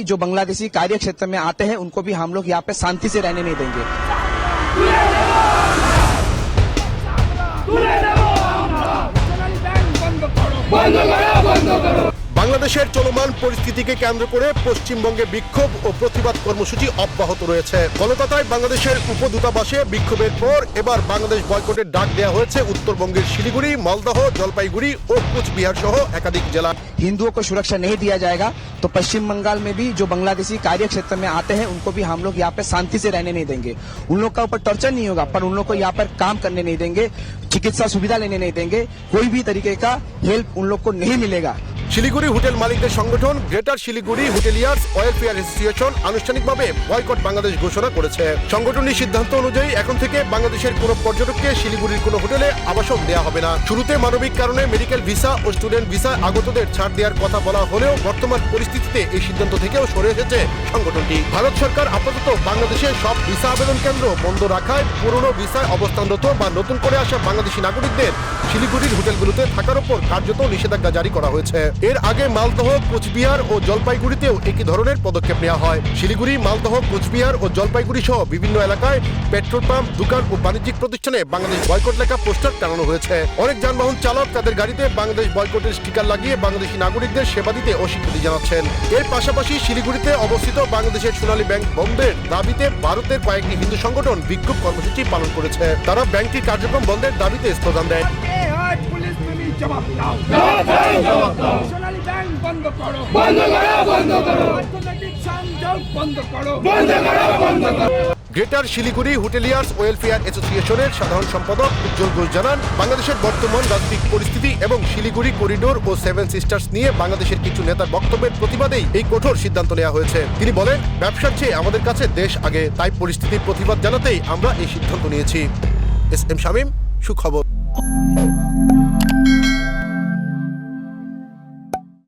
जो बांग्लादेशी कार्य क्षेत्र में आते हैं, उनको भी हम लोग यहाँ पे शांति से रहने नहीं देंगे। বাংলাদেশের চলমান পরিস্থিতিকে কেন্দ্র করে পশ্চিমবঙ্গে বিক্ষোভ ও প্রতিবাদ কর্মসূচি অব্যাহত রয়েছে কলকাতায় বাংলাদেশের উপদূতাবাসে বিক্ষোভের পর এবার বাংলাদেশ বয়কটের ডাক দেওয়া হয়েছে উত্তরবঙ্গের শিলিগুড়ি মালদহ জলপাইগুড়ি ও কুচবিহার সহ একাধিক জেলা हिंदुओं को सुरक्षा नहीं दिया जाएगा तो पश्चिम बंगाल में भी जो बांग्लादेशी कार्य क्षेत्र में आते हैं उनको भी हम लोग यहाँ पे शांति से रहने नहीं देंगे उन लोग का ऊपर टॉर्चर नहीं होगा पर उन लोग को यहाँ पर काम करने नहीं देंगे चिकित्सा सुविधा लेने नहीं देंगे कोई भी तरीके का हेल्प उन लोग को नहीं मिलेगा শিলিগুড়ি হোটেল মালিকদের সংগঠন greater Siliguri hoteliers welfare association আনুষ্ঠানিকভাবে বয়কট বাংলাদেশ ঘোষণা করেছে। সংগঠনটির সিদ্ধান্ত অনুযায়ী এখন থেকে বাংলাদেশের কোনো পর্যটককে শিলিগুড়ির কোনো হোটেলে আবাসন দেওয়া হবে না। শুরুতে মানবিক কারণে মেডিকেল ভিসা ও স্টুডেন্ট ভিসা আগতদের ছাড় দেওয়ার কথা বলা হলেও বর্তমান পরিস্থিতিতে এই সিদ্ধান্ত থেকেও সরে এসেছে সংগঠনটি। ভারত সরকার আপাতত বাংলাদেশের সব ভিসা আবেদন কেন্দ্র বন্ধ রাখায় পুরনো ভিসায় অবস্থানরত বা নতুন করে আসা বাংলাদেশি নাগরিকদের শিলিগুড়ির হোটেলগুলোতে থাকার উপর কার্যত নিষেধাজ্ঞা জারি করা হয়েছে। এর আগে মালদহ, কোচবিহার ও জলপাইগুড়িতেও একই ধরনের পদক্ষেপ নেওয়া হয়। শিলিগুড়ি, মালদহ, কোচবিহার ও জলপাইগুড়ি সহ বিভিন্ন এলাকায় পেট্রোল পাম্প, দোকান ও বাণিজ্যিক প্রতিষ্ঠানে বাংলাদেশ বয়কট লেখা পোস্টার টানানো হয়েছে। অনেক যানবাহন চালক তাদের গাড়িতে বাংলাদেশ বয়কটের স্টিকার লাগিয়ে বাংলাদেশি নাগরিকদের সেবা দিতে অস্বীকৃতি জানাচ্ছেন। এর পাশাপাশি শিলিগুড়িতে অবস্থিত বাংলাদেশের সোনালী ব্যাংক বন্ধের দাবিতে ভারতের কয়েকটি হিন্দু সংগঠন বিক্ষোভ কর্মসূচি পালন করেছে। তারা ব্যাংকটির কার্যক্রম বন্ধের দাবিতে স্লোগান দেয় জবাব দাও। সোনালী ব্যাংক বন্ধ করো। বন্ধ করো বন্ধ করো। অর্থনৈতিক সংযোগ বন্ধ করো। বন্ধ করো বন্ধ করো। গ্রেটার শিলিগুড়ি হোটেলিয়ার্স ওয়েলফেয়ার অ্যাসোসিয়েশনের সাধারণ সম্পাদক উজ্জ্বল ঘোষ জানান বাংলাদেশের বর্তমান রাজনৈতিক পরিস্থিতি এবং শিলিগুড়ি করিডোর ও সেভেন সিস্টার্স নিয়ে বাংলাদেশের কিছু নেতার বক্তব্যের প্রতিবাদেই এই কঠোর সিদ্ধান্ত নেওয়া হয়েছে। তিনি বলেন ব্যবসার চেয়ে আমাদের কাছে দেশ আগে তাই পরিস্থিতির প্রতিবাদ জানাতেই আমরা এই সিদ্ধান্ত নিয়েছি। এস এম শামীম সুখবর।